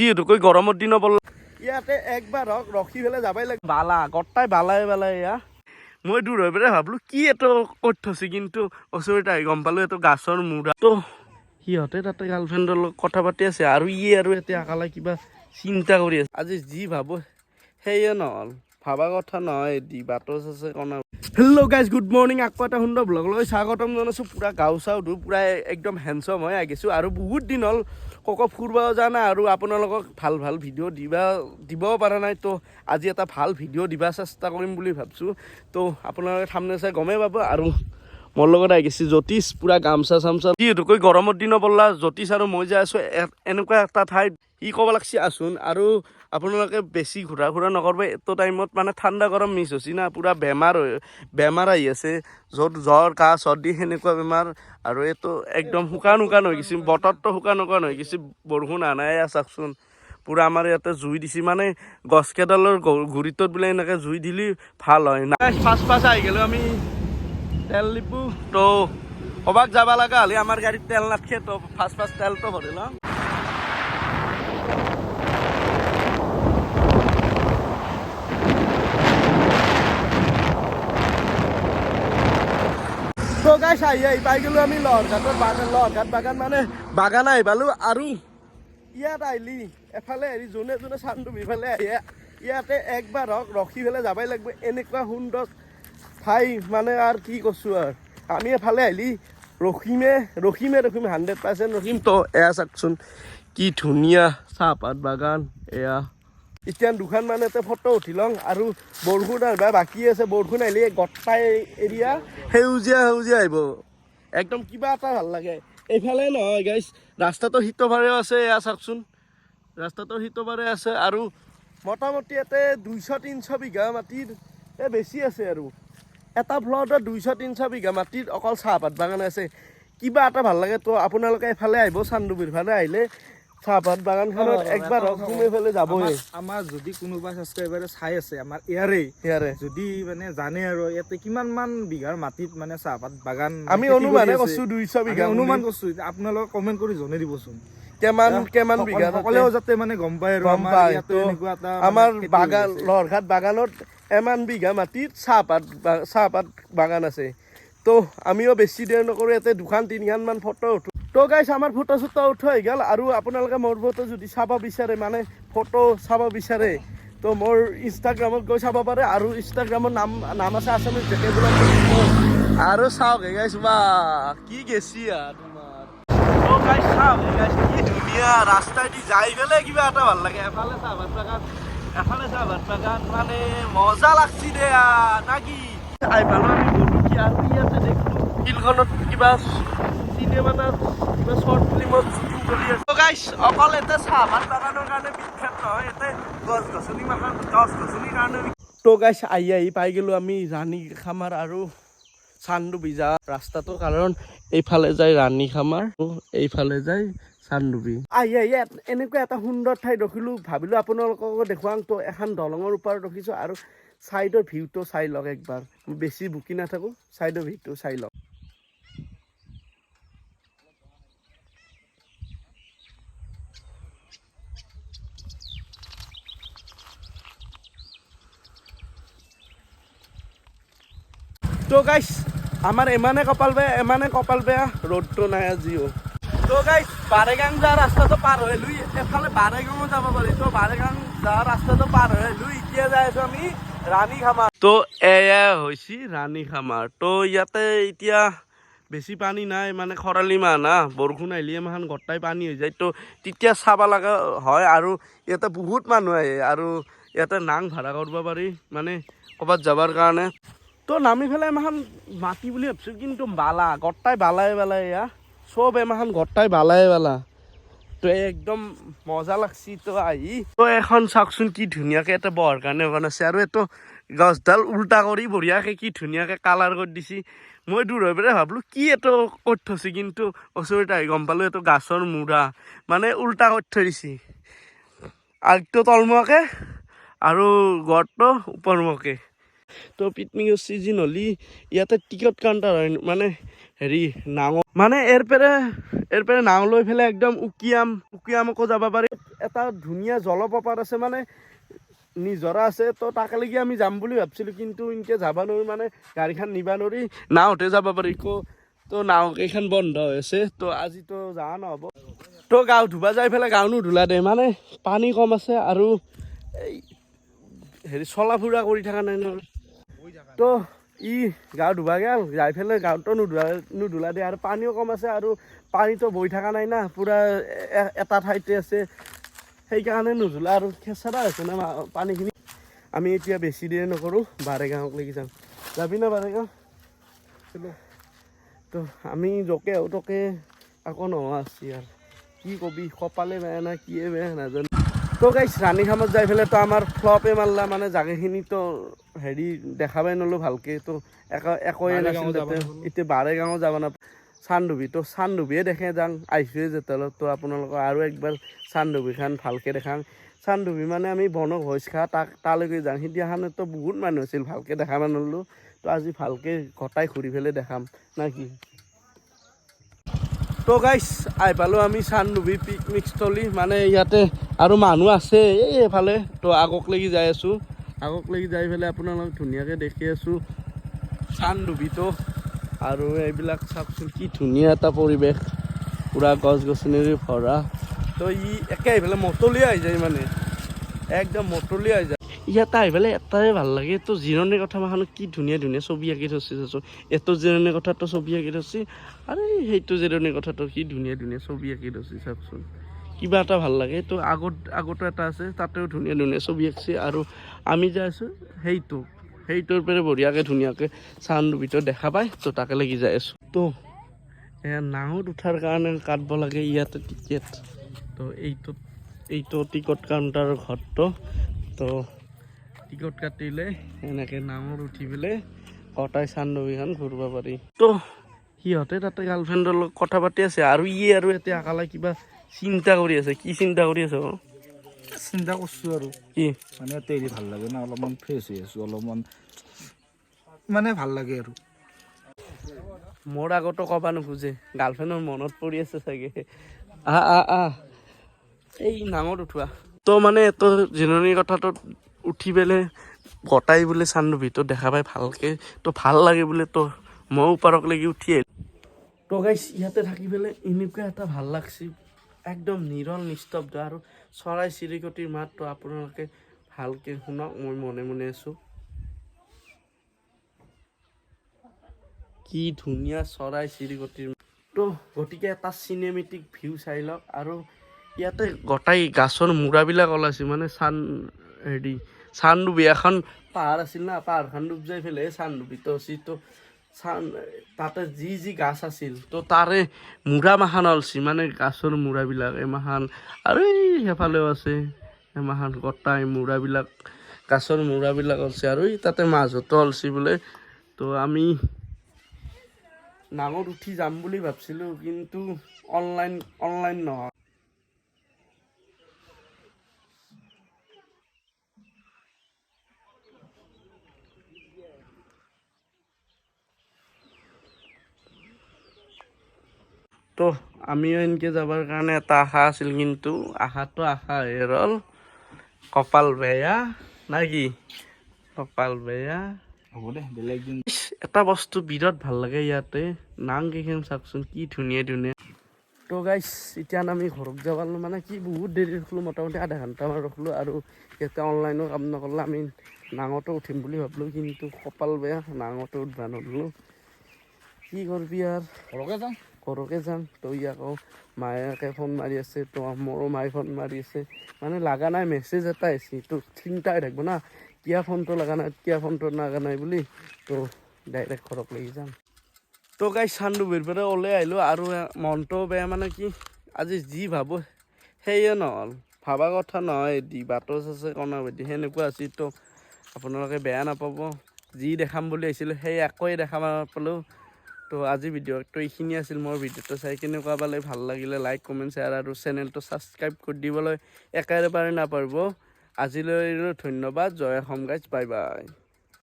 যিহেতুকৈ গৰমৰ দিন বল ইয়াতে একবাৰ হওক ৰখি পেলাই যাবাই লাগে বালা গটাই বালাই বালাই এয়া। মই দূৰ হৈ পেলাই ভাবলো কি এইটো ক'ত থৈছে কিন্তু ওচৰত আহি গম পালো এইটো গাছৰ মূৰা। তো সিহঁতে তাতে গাৰ্লফ্ৰেণ্ডৰ লগত কথা পাতি আছে আৰু ই আৰু এতিয়া একালে কিবা চিন্তা কৰি আছে। আজি যি ভাবো সেয়ে নহ'ল। ভাবা কথা নহয় দি বাটচ আছে কণা হেল্ল' গাইজ গুড মৰ্ণিং আকৌ এটা সুন্দৰ ব্লগ লৈ স্বাগতম জনাইছোঁ। পূৰা গাও চাও ধুই পূৰা একদম হেণ্ডচম হৈ আহিছোঁ আৰু বহুত দিন হ'ল ক'ক ফুৰিব যোৱা নাই আৰু আপোনালোকক ভালো ভালো ভিডিঅ' দিবা, দিবও পৰা নাই, তো আজি এটা ভালো ভিডিঅ' দিবা চেষ্টা কৰিম বুলি ভাবছোঁ। তো আপোনালোকে সামনে চাই গমেই পাব আৰু মোৰ লগত আহি গৈছে জ্যোতিষ, পূৰা গামচা চামচা। যিহেতুকৈ গৰমৰ দিনৰ বললা জ্যোতিষ আৰু মই যাই আছোঁ এনেকুৱা এটা ঠাইত, সি ক'ব লাগছি আছোন আৰু আপোনালোকে বেছি ঘূৰা ফুৰা নকৰিব, এইটো টাইমত মানে ঠাণ্ডা গৰম মিছ হৈছে না, পূৰা বেমাৰ বেমাৰ আহি আছে, য'ত জ্বৰ, কাহ, চৰ্দি, সেনেকুৱা বেমাৰ, আৰু এইটো একদম শুকান শুকান হৈ গৈছে, বতৰটো শুকান শুকান হৈ গৈছে, বৰষুণ অহা নাই চাওকচোন, পূৰা আমাৰ ইয়াতে জুই দিছে মানে গছকেইডালৰ গুৰিটোত বোলে এনেকৈ জুই দিলে ভালো হয় না। ফাৰ্ষ্ট ফাৰ্ষ্ট আহি গ'লোঁ আমি তেল ডিপু তো, ক'ৰবাত যাব লগা হ'লে আমাৰ গাড়ীত তেল নাথাকে, তো ফাৰ্ষ্ট ফাৰ্ষ্ট তেলটো ভৰি লওঁ গাইছ আহি আহি পাই গ'লো আমি লহৰঘাটৰ বাগান লহৰঘাট বাগান মানে বাগান আহি পালোঁ আৰু। ইয়াত আহিলি এফালে হেৰি যোনে যোনে চান্দুম ইফালে আহি, ইয়াতে একবাৰ হওক ৰখি পেলাই যাবাই লাগিব, এনেকুৱা সুন্দৰ ঠাই মানে আৰু কি কৈছোঁ আৰু। আমি এফালে আহিলি ৰখিমে ৰখিমে, ৰখিম হাণ্ড্ৰেড পাৰ্চেণ্ট ৰখিম। তো এয়া চাওকচোন কি ধুনীয়া চাহপাত বাগান, এয়া। এতিয়া দুখন মান ইয়াতে ফটো উঠি লওঁ আৰু বৰষুণ আহিবা বাকী আছে, বৰষুণ আহিলে গোটাই এৰিয়া সেউজীয়া সেউজীয়া আহিব। একদম কিবা এটা ভালো লাগে। এইফালে নহয় গাইছ ৰাস্তাটো সিটোবাৰেও আছে, এয়া চাওকচোন। ৰাস্তাটো সিটোবাৰে আছে আৰু মোটামুটি ইয়াতে দুইশ, তিনিশ বিঘা মাটিৰ বেছি আছে আৰু। এটা ফ্ল'ৰতে দুইশ, তিনিশ বিঘা মাটিত অকল চাহপাত বাগান আছে। কিবা এটা ভালো লাগে তো, আপোনালোকে এফালে আহিব চান্দুবিৰ ফালে আহিলে চাহপাত বাগানখনত একবাৰ তুমি এইফালে যাবই। আমাৰ- যদি কোনোবা ছাবস্ক্ৰাইবাৰে চাই আছে আমাৰ ইয়াৰে ইয়াৰে। যদি মানে জানে আৰু ইয়াতে কিমান মান বিঘাৰ মাটিত মানে চাহপাত বাগান আমি অনুমানে কৈছো দুইশ বিঘা। অনুমান। কৰিছো আপোনালোকে কমেণ্ট কৰি জনাই দিবচোন। কিমান কিমান বিঘা সকলেও যাতে মানে গম পায় আৰু গম আমাৰ পায়। মানে আমাৰ বাগান আছে। লহৰঘাট বাগানত এমান বিঘা মাটিত চাহপাত চাহপাত বাগান আছে। তো আমিও বেছি দেৰি নকৰোঁ ইয়াতে দুখন তিনিখনমান ফটো উঠো। তো গাইছ আমাৰ ফটো চটো উঠোৱা হৈ গ'ল আৰু আপোনালোকে মোৰ ফটো যদি চাব বিচাৰে মানে ফটো চাব বিচাৰে, তো মোৰ ইনষ্টাগ্ৰামত গৈ চাব পাৰে আৰু ইনষ্টাগ্ৰামৰ নাম নাম আছে আছামিজ জেকে বোলা আৰু চাওক গাইছ বা, কি গেছি ৰাস্তাইদি যাই পেলাই কিবা এটা ভালো লাগে। এফালে চাহপাত বাগান, এফালে চাহপাত বাগান মানে মজা লাগছি দে না কি? আৰু ফিল্ডখনত কিবা চিনেমা না কিবা শ্বৰ্ট ফিল্মত শ্বুটিং কৰি আছে। গাইছ অকল ইয়াতে চাহপাত বাগানৰ কাৰণে বিখ্যাত নহয় ইয়াতে গছ গছনি বাগান গছ গছনিৰ কাৰণে তো গাইছ আহি আহি পাই গ'লো আমি ৰাণী খামাৰ আৰু চান্দুবি যা ৰাস্তাটো কাৰণ এইফালে যায় ৰাণী খামাৰ এইফালে যায় চান্দুবি আহি আহি এনেকুৱা এটা সুন্দৰ ঠাইত ৰখিলোঁ ভাবিলোঁ আপোনালোককো দেখুৱাম তো এখন দলঙৰ ওপৰত ৰখিছোঁ আৰু ছাইডৰ ভিউটো চাই লওক একবাৰ। বেছি বুকি নাথাকোঁ ছাইডৰ ভিউটো চাই লওক। তো গাইছ আমাৰ ইমানে কপাল বেয়া, ইমানে কপাল বেয়া, ৰ'দটো নাই আজিও তো গাইছ বাৰেগাং যোৱা ৰাস্তাটো পাৰ হৈ লৈ, এফালে বাৰেগাঙো যাব পাৰি। তো বাৰেগাং যোৱা ৰাস্তাটো পাৰ হৈ লৈ, এতিয়া যাই আছো আমি ৰাণী খামাৰ তো এয়া হৈছে ৰাণী খামাৰ তো ইয়াতে এতিয়া বেছি পানী নাই মানে খৰালি মাহ না, বৰষুণ আহিলে ইমান গোটাই পানী হৈ যায়। তো তেতিয়া চাব লগা হয় আৰু ইয়াতে বহুত মানুহ আহে আৰু ইয়াতে নাং ভাড়া কৰিব পাৰি মানে ক'ৰবাত যাবৰ কাৰণে। তো নামি পেলাই এমাখন মাটি বুলি ভাবছোঁ, কিন্তু বালা, গোটাই বালাই বালাই এয়া। চব এমাখন গোটাই বালাই বালা। তো একদম মজা লাগছি তো আহি তো এখন চাওকচোন কি ধুনীয়াকৈ এটা বহাৰ কাৰণে বনাইছে আৰু এইটো গছডাল উল্টা কৰি বঢ়িয়াকৈ কি ধুনীয়াকৈ কালাৰ কৰি দিছে। মই দূৰ হৈ পেলাই ভাবলোঁ, কি এইটো ক'ত থৈছে কিন্তু ওচৰত আহি গম পালোঁ, এইটো গাছৰ মূৰা। মানে উল্টা কৰি থৈ দিছে। আগটো তলমুৱাকৈ আৰু গড়টো ওপৰমুৱাকৈ। তো পিকনিকৰ ছিজন হ'লি ইয়াতে টিকট কাউণ্টাৰ হয় মানে হেৰি নাও মানে এৰ পেৰে নাও লৈ পেলাই একদম উকিয়াম, উকিয়ামকো যাব পাৰি। এটা ধুনীয়া জলপ্ৰপাত আছে মানে নিজৰা আছে, তো তাকেলৈকে আমি যাম বুলি ভাবছিলোঁ, কিন্তু এনেকৈ যাব নোৱাৰি মানে গাড়ীখন নিব নোৱাৰি, নাওতে যাব পাৰি কো। তো নাও কেইখন বন্ধ হৈ আছে, তো আজিতো যোৱা নহ'ব তো গাও ধুবা যাই পেলাই গাও নুধুলা দে মানে পানী কম আছে আৰু এই হেৰি চলা ফুৰা কৰি থকা নাই নহয়। তো ই গা ধুবা গেল, যাই পেলাই গাঁৱতো নুধুৱা নুধুলা দে, আৰু পানীও কম আছে আৰু পানীটো বৈ থকা নাই না, পূৰা এটা ঠাইতে আছে। সেইকাৰণে নুধুলা আৰু খেচৰা হৈছে না পানীখিনি। আমি এতিয়া বেছি দেৰি নকৰোঁ, বাৰেগাঁৱক লাগি যাম। যাবি না বাৰেগাঁও? তো আমি জকে তোকে আকৌ নোহোৱা আছি আৰু। কি কবি, কপালে বেয়া না, কিয়ে বেয়া নাজানো। তো গাইছ ৰাণী খামত যাই পেলাই তো আমাৰ ফ্লপে মাৰলা মানে জাগাখিনি তো হেৰি দেখাবাই নলো ভালকে তো একো একোৱে নাছিল তাতে। এতিয়া বাৰেগাঁও যাব নাপ চান্দুবি তো চান্দুবিয়ে দেখে যাং আহিছোৱে যেতিয়ালৈ তো আপোনালোকক আৰু একবাৰ চান্দুবিখান ভালকে দেখাং। চান্দুবি মানে আমি বনভোজ খা তাক তালৈকে যাওঁ সিদিনাখনতো বহুত মানুহ আছিল ভালকে দেখা নললো তো আজি ভালকে গটাই ঘূৰি পেলাই দেখাম না কি? তো গাইছ আহি পালোঁ আমি চান্দুবি পিকনিক স্থলী। মানে ইয়াতে আৰু মানুহ আছে এই এইফালে তো আগক লাগি যাই আছোঁ। আগক লাগি যাই পেলাই আপোনালোক ধুনীয়াকৈ দেখি আছোঁ। চান্দুবিটো আৰু এইবিলাক চাওকচোন, কি ধুনীয়া এটা পৰিৱেশ। পূৰা গছ গছনিৰে ভৰা। তো ই একে পেলাই মতলীয়া আহি যায় মানে। একদম মতলীয়া আহি যায়। ইয়াতে আহি পেলাই এটাই ভালো লাগে। তো জিৰণিৰ কথা মাখানো, কি ধুনীয়া ধুনীয়া ছবি আঁকি থৈছে চাচোন এইটো জিৰণিৰ কথাটো ছবি আঁকি থৈছে। আৰু, সেইটো জিৰণিৰ কথাটো, কি ধুনীয়া ধুনীয়া ছবি আঁকি থৈছে চাওকচোন। কিবা এটা ভালো লাগে। তো আগত, আগতো এটা আছে, তাতেও ধুনীয়া ধুনীয়া ছবি আঁকিছে আৰু আমি যে আছোঁ, সেইটো, সেইটোৰ পৰা বঢ়িয়াকৈ ধুনীয়াকৈ চান্দুবিটো দেখা পায় তো তাকে লাগি যাই আছোঁ। তো, এয়া নাৱত উঠাৰ কাৰণে কাটব লাগে ইয়াতে টিকেট তো এইটো এইটো টিকট কাউণ্টাৰৰ ঘৰটো। তো টিকট কাটিলে এনেকৈ নাৱত উঠি পেলাই কটাই চান্দুবিখন ঘূৰিব পাৰি। তো সিহঁতে তাতে গাৰ্লফ্ৰেণ্ডৰ লগত কথা পাতি আছে আৰু ই আৰু এতিয়া একালে কিবা চিন্তা কৰি আছে। কি চিন্তা কৰি আছে? চিন্তা কৰছো আৰু। কি? মানে এৰি ভালো লাগে না অলপমান ফ্ৰেছ হৈ আছো অলপমান মানে ভালো লাগে আৰু। মোৰ আগতো ক'বা নোখোজে গাৰ্লফ্ৰেণ্ডৰ মনত পৰি আছে চাগে। আহ আহ আহ এই নাঙত উঠোৱা। তো মানে তো জিৰণিৰ কথাটোত উঠি পেলাই গটাই বোলে চান্দুবিটো দেখা পাই ভালকে, তো ভালো লাগে বোলে তো ময়ো পাৰক লাগি উঠি আহিলোঁ তো গাইছ ইয়াতে থাকি পেলাই এনেকুৱা এটা ভালো লাগছে, একদম নিৰল, নিস্তব্ধ আৰু চৰাই চিৰিকটিৰ মাতটো আপোনালোকে ভালকে শুনক, মই মনে মনে আছোঁ। কি ধুনীয়া চৰাই চিৰিকটিৰ তো গতিকে এটা চিনেমেটিক ভিউ চাই লওক আৰু ইয়াতে গোটাই গাছৰ মূৰাবিলাক ওলাইছে মানে চান হেৰি, চানডুবি, এখন পাহাৰ আছিল না পাহাৰখন ডুব যাই পেলাই চানডুবিটো আছিল তো চান, তাতে যি যি গাছ আছিল, তো তাৰে মূৰা মাখান ওলছি মানে গাছৰ মূৰাবিলাক এমাখান আৰু এই সেইফালেও আছে এমাখান গোটাই মূৰাবিলাক, গাছৰ মূৰাবিলাক ওলছে আৰু এই তাতে মাজতো ওলছি বোলে। তো আমি নাঙত উঠি যাম বুলি ভাবছিলোঁ, কিন্তু অনলাইন অনলাইন নহয়। তো আমিও এনেকৈ যাবৰ কাৰণে এটা আশা আছিল কিন্তু আশাটো আশা হৈ ৰ'ল। কপাল বেয়া না কি? কপাল বেয়া। হ'ব দে বেলেগ দিন। এটা বস্তু বিৰাট ভালো লাগে ইয়াতে। নাম কেইখন চাওকচোন কি ধুনীয়া ধুনীয়া। তো গাইছ এতিয়া আমি ঘৰত যাব মানে কি বহুত দেৰি ৰখলোঁ মোটামুটি আধা ঘণ্টামান ৰখলোঁ আৰু ইয়াতে অনলাইনো কাম নকৰিলে আমি নাঙতো উঠিম বুলি ভাবিলোঁ কিন্তু কপাল বেয়া নাঙতো উঠবা নৰলোঁ কি কৰবি আৰু? ঘৰকে যাওঁ ঘৰকে যাম তই আকৌ মায়েকে ফোন মাৰি আছে তো মোৰো মায়ে ফোন মাৰি আছে। মানে লগা নাই মেছেজ এটা আহিছে তো চিন্তা হৈ থাকিব না। কিয় ফোনটো লগা নাই কিয় ফোনটো লগা নাই বুলি তো ডাইৰেক্ট ঘৰক লাগি যাম। তো গাই চান্দুবিৰ পৰা ওলাই আহিলোঁ আৰু মনটো বেয়া মানে কি আজি যি ভাবোঁ সেয়ে নহ'ল। ভাবা কথা নহয় দি বাটচ আছে কণাবেদি সেনেকুৱা আছিল তো আপোনালোকে বেয়া নাপাব। যি দেখাম বুলি আহিছিলোঁ সেই একোৱে দেখা নাপালোঁ। তো আজি ভিডিঅ'টো এইখিনি আছিল মোৰ ভিডিঅ'টো। চাই কেনেকুৱা পালে ভালো লাগিলে লাইক কমেণ্ট শ্বেয়াৰ আৰু চেনেলটো ছাবস্ক্ৰাইব কৰি দিবলৈ একেবাৰে নাপাৰিব আজিলৈ ধন্যবাদ। জয় অসম গাইজ বাই বাই